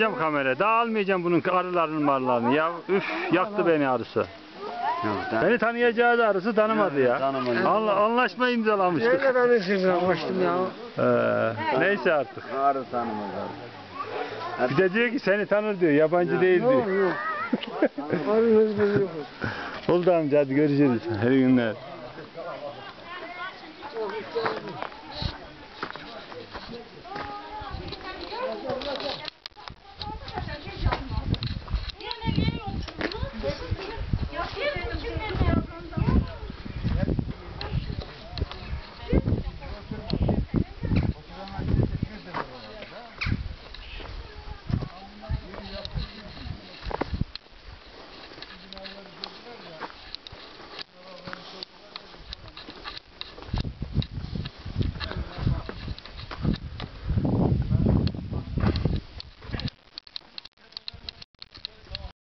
Almayacağım kamera. Daha almayacağım bunun arılarının marlarını. Ya üf yaktı beni arısı. Beni tanıyacağı da arısı tanımadı ya. Tanımadı. Anla, anlaşma imzalamıştık. Neyle tanıştık koştum ya. Ee, neyse artık. Arı tanımaz. Bir de diyor ki seni tanır diyor. Yabancı değil Yok diyor. yok. Arınız yok. Oldu amca hadi görüşürüz. İyi günler.